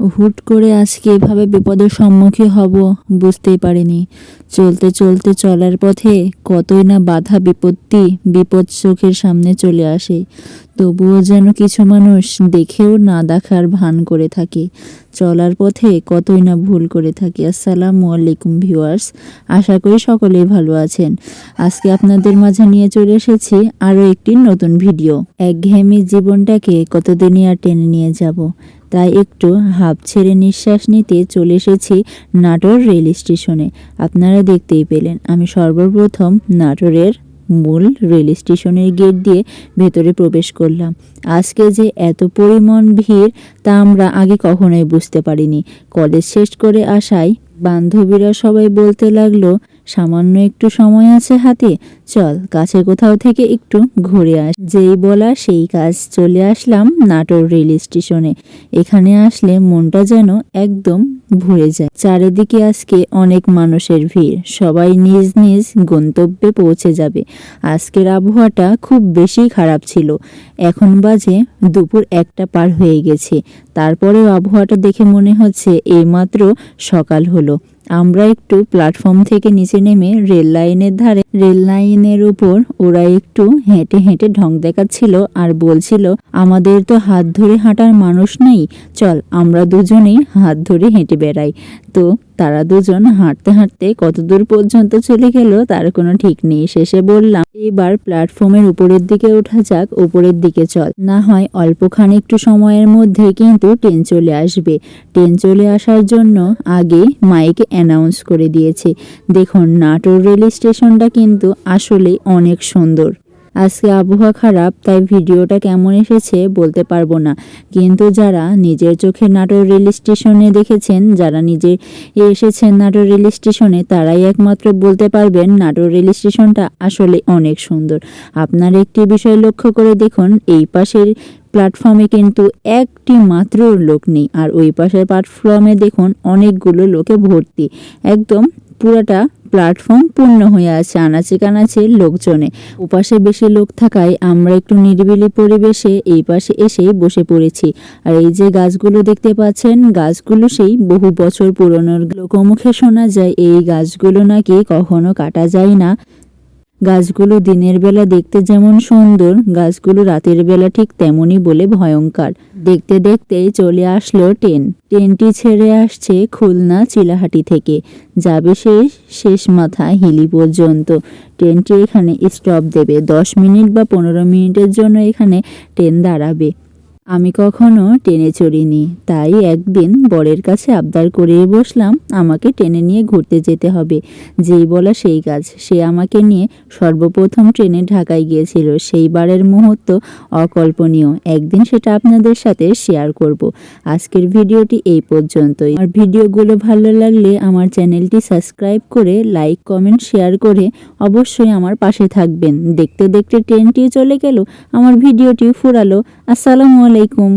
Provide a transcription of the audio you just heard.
হুট করে আজকে এভাবে বিপদের সম্মুখীন হব বুঝতেই পারিনি। চলতে চলতে চলার পথে কতই না বাধা বিপত্তি, বিপদ চোখের সামনে চলে আসে। তবুও যেন কিছু মানুষ দেখেও না দেখার ভান করে থাকে। চলার পথে কতই না ভুল করে থাকে। আসসালামু আলাইকুম ভিউয়ার্স, আশা করি সকলেই ভালো আছেন। আজকে আপনাদের মাঝে নিয়ে চলে এসেছি আরও একটি নতুন ভিডিও। একঘেয়েমি জীবনটাকে কতদিনই আর টেনে নিয়ে যাব? তাই একটু হাফ ছেড়ে নিঃশ্বাস নিতে চলে এসেছি নাটোর রেল স্টেশনে। আপনারা দেখতেই পেলেন, আমি সর্বপ্রথম নাটোরের মূল রেল স্টেশনের গেট দিয়ে ভেতরে প্রবেশ করলাম। আজকে যে এত পরিমাণ ভিড়, তা আমরা আগে কখনোই বুঝতে পারিনি। কলেজ শেষ করে আসায় বান্ধবীরা সবাই বলতে লাগল সামান্য একটু সময় আছে হাতে, চল কাছে কোথাও থেকে একটু ঘুরে আস। যেই বলা সেই কাজ চলে আসলাম নাটোর রেল স্টেশনে। এখানে আসলে মনটা যেন একদম ভরে যায়। চারিদিকে আজকে অনেক মানুষের ভিড়। সবাই নিজ নিজ গন্তব্যে পৌঁছে যাবে। আজকের আবহাওয়াটা খুব বেশি খারাপ ছিল। এখন বাজে দুপুর একটা পার হয়ে গেছে। তারপরেও আবহাওয়াটা দেখে মনে হচ্ছে এইমাত্র সকাল হলো। আমরা একটু প্ল্যাটফর্ম থেকে নিচে নেমে রেল লাইনের ধারে রেল লাইনের উপর ওরা একটু হেঁটে হেঁটে ঢং দেখাচ্ছিল আর বলছিল, আমাদের তো হাত ধরে হাঁটার মানুষ নেই, চল আমরা দুজনেই হাত ধরে হেঁটে বেড়াই। তো তারা দুজন হাঁটতে হাঁটতে কত দূর পর্যন্ত চলে গেল তার কোনো ঠিক নেই। শেষে বললাম এবার প্ল্যাটফর্মের উপরের দিকে ওঠা যাক, উপরের দিকে চল। না হয় অল্পখানি একটু সময়ের মধ্যে কিন্তু ট্রেন চলে আসবে। ট্রেন চলে আসার জন্য আগে মাইকে অ্যানাউন্স করে দিয়েছে। দেখুন, নাটোর রেল স্টেশনটা কিন্তু আসলে অনেক সুন্দর। আজকে আবহাওয়া খারাপ, তাই ভিডিওটা কেমন এসেছে বলতে পারব না। কিন্তু যারা নিজের চোখে নাটোর রেল স্টেশনে দেখেছেন, যারা নিজে এসেছেন নাটোর রেল স্টেশনে, তারাই একমাত্র বলতে পারবেন নাটোর রেল স্টেশনটা আসলে অনেক সুন্দর। আপনার একটি বিষয় লক্ষ্য করে দেখুন, এই পাশের প্ল্যাটফর্মে কিন্তু একটি মাত্র লোক নেই, আর ওই পাশের প্ল্যাটফর্মে দেখুন, অনেকগুলো লোকে ভর্তি। একদম পুরাটা প্ল্যাটফর্ম পূর্ণ হয়ে আছে, আনাচে কানাচে লোকজনে। ওপাশে বেশি লোক থাকায় আমরা একটু নিরিবিলি পরিবেশে এই পাশে এসেই বসে পড়েছি। আর এই যে গাছগুলো দেখতে পাচ্ছেন, গাছগুলো সেই বহু বছর পুরনোর লোকমুখে শোনা যায়, এই গাছগুলো নাকি কখনো কাটা যায় না। গাছগুলো দিনের বেলা দেখতে যেমন সুন্দর, গাছগুলো রাতের বেলা ঠিক তেমনই বলে ভয়ঙ্কর। দেখতে দেখতেই চলে আসলো ট্রেন ট্রেনটি ছেড়ে আসছে খুলনা চিলাহাটি থেকে। যাবে শেষ শেষ মাথা হিলি পর্যন্ত। ট্রেনটি এখানে স্টপ দেবে। দশ মিনিট বা পনেরো মিনিটের জন্য এখানে ট্রেন দাঁড়াবে। আমি কখনো টেনে চড়িনি, তাই একদিন বরের কাছে আবদার করে বসলাম, আমাকে টেনে নিয়ে ঘুরতে যেতে হবে। যেই বলা সেই কাজ। সে আমাকে নিয়ে সর্বপ্রথম ট্রেনে ঢাকায় গিয়েছিল। সেইবারের মুহূর্ত অকল্পনীয়। একদিন সেটা আপনাদের সাথে শেয়ার করব। আজকের ভিডিওটি এই পর্যন্তই। আর ভিডিওগুলো ভালো লাগলে আমার চ্যানেলটি সাবস্ক্রাইব করে লাইক, কমেন্ট, শেয়ার করে অবশ্যই আমার পাশে থাকবেন। দেখতে দেখতে ট্রেনটি চলে গেল, আমার ভিডিওটি ফুরালো। আসসালামু আলাইকুম